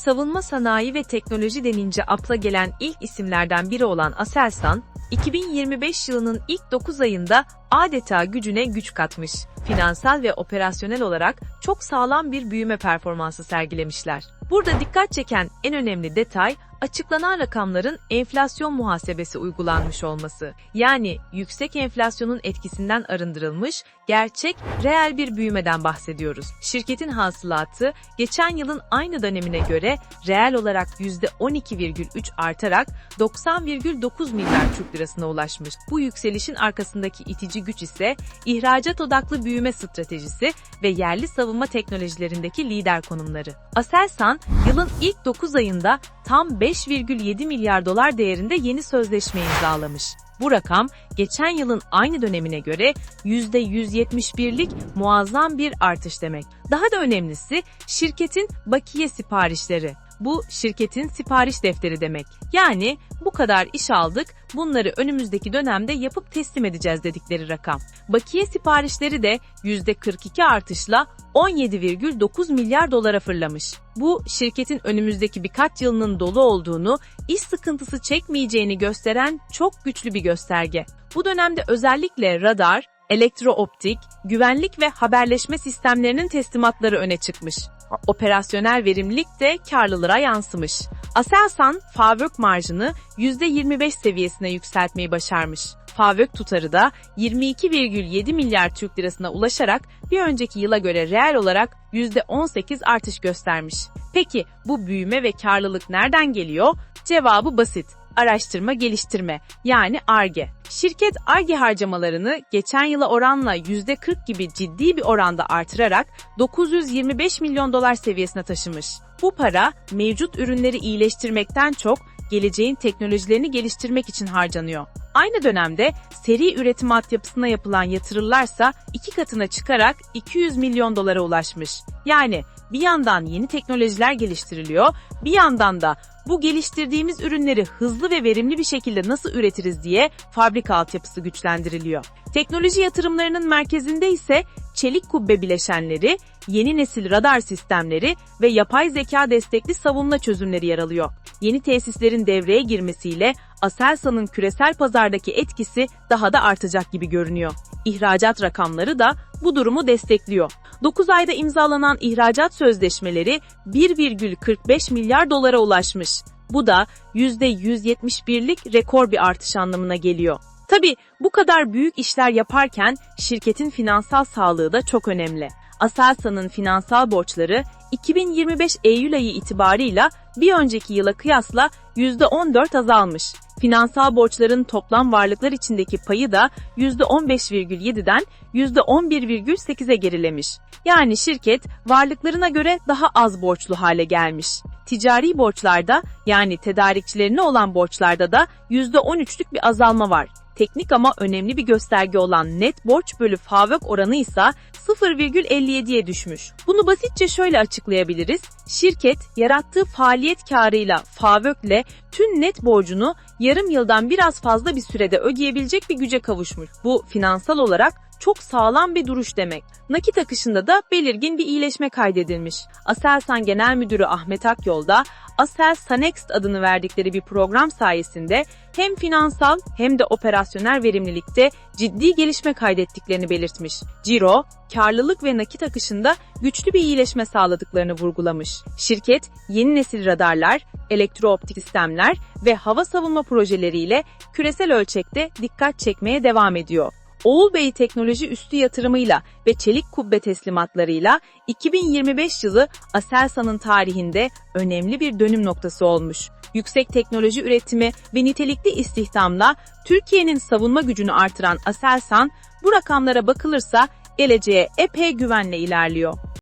savunma sanayi ve teknoloji denince akla gelen ilk isimlerden biri olan Aselsan, 2025 yılının ilk 9 ayında adeta gücüne güç katmış. Finansal ve operasyonel olarak çok sağlam bir büyüme performansı sergilemişler. Burada dikkat çeken en önemli detay açıklanan rakamların enflasyon muhasebesi uygulanmış olması. Yani yüksek enflasyonun etkisinden arındırılmış, gerçek, reel bir büyümeden bahsediyoruz. Şirketin hasılatı geçen yılın aynı dönemine göre reel olarak %12,3 artarak 90,9 milyar Türk lirasına ulaşmış. Bu yükselişin arkasındaki itici güç ise ihracat odaklı büyüme stratejisi ve yerli savunma teknolojilerindeki lider konumları. Aselsan, yılın ilk 9 ayında tam 5,7 milyar dolar değerinde yeni sözleşme imzalamış. Bu rakam geçen yılın aynı dönemine göre %171'lik muazzam bir artış demek. Daha da önemlisi şirketin bakiye siparişleri. Bu şirketin sipariş defteri demek. Yani bu kadar iş aldık, bunları önümüzdeki dönemde yapıp teslim edeceğiz dedikleri rakam. Bakiye siparişleri de %42 artışla 17,9 milyar dolara fırlamış. Bu şirketin önümüzdeki birkaç yılının dolu olduğunu, iş sıkıntısı çekmeyeceğini gösteren çok güçlü bir gösterge. Bu dönemde özellikle radar, elektrooptik, güvenlik ve haberleşme sistemlerinin teslimatları öne çıkmış. Operasyonel verimlilik de karlılığa yansımış. Aselsan, FAVÖK marjını %25 seviyesine yükseltmeyi başarmış. FAVÖK tutarı da 22,7 milyar Türk lirasına ulaşarak bir önceki yıla göre reel olarak %18 artış göstermiş. Peki bu büyüme ve karlılık nereden geliyor? Cevabı basit araştırma geliştirme yani ARGE. Şirket ARGE harcamalarını geçen yıla oranla %40 gibi ciddi bir oranda artırarak 925 milyon dolar seviyesine taşımış. Bu para mevcut ürünleri iyileştirmekten çok geleceğin teknolojilerini geliştirmek için harcanıyor. Aynı dönemde seri üretim altyapısına yapılan yatırımlarsa iki katına çıkarak 200 milyon dolara ulaşmış. Yani bir yandan yeni teknolojiler geliştiriliyor, bir yandan da bu geliştirdiğimiz ürünleri hızlı ve verimli bir şekilde nasıl üretiriz diye fabrika altyapısı güçlendiriliyor. Teknoloji yatırımlarının merkezinde ise çelik kubbe bileşenleri, yeni nesil radar sistemleri ve yapay zeka destekli savunma çözümleri yer alıyor. Yeni tesislerin devreye girmesiyle Aselsan'ın küresel pazardaki etkisi daha da artacak gibi görünüyor. İhracat rakamları da bu durumu destekliyor. 9 ayda imzalanan ihracat sözleşmeleri 1,45 milyar dolara ulaşmış. Bu da %171'lik rekor bir artış anlamına geliyor. Tabi bu kadar büyük işler yaparken şirketin finansal sağlığı da çok önemli. Aselsan'ın finansal borçları 2025 Eylül ayı itibarıyla bir önceki yıla kıyasla %14 azalmış. Finansal borçların toplam varlıklar içindeki payı da %15,7'den %11,8'e gerilemiş. Yani şirket varlıklarına göre daha az borçlu hale gelmiş. Ticari borçlarda yani tedarikçilerine olan borçlarda da %13'lük bir azalma var. Teknik ama önemli bir gösterge olan net borç bölü FAVÖK oranı ise 0,57'ye düşmüş. Bunu basitçe şöyle açıklayabiliriz. Şirket yarattığı faaliyet karıyla FAVÖK'le tüm net borcunu yarım yıldan biraz fazla bir sürede ödeyebilecek bir güce kavuşmuş. Bu finansal olarak çok sağlam bir duruş demek. Nakit akışında da belirgin bir iyileşme kaydedilmiş. Aselsan Genel Müdürü Ahmet Akyol da Asel Sanext adını verdikleri bir program sayesinde hem finansal hem de operasyonel verimlilikte ciddi gelişme kaydettiklerini belirtmiş. Ciro, karlılık ve nakit akışında güçlü bir iyileşme sağladıklarını vurgulamış. Şirket, yeni nesil radarlar, elektrooptik sistemler ve hava savunma projeleriyle küresel ölçekte dikkat çekmeye devam ediyor. Oğul Bey teknoloji üstü yatırımıyla ve çelik kubbe teslimatlarıyla 2025 yılı Aselsan'ın tarihinde önemli bir dönüm noktası olmuş. Yüksek teknoloji üretimi ve nitelikli istihdamla Türkiye'nin savunma gücünü artıran Aselsan bu rakamlara bakılırsa geleceğe epey güvenle ilerliyor.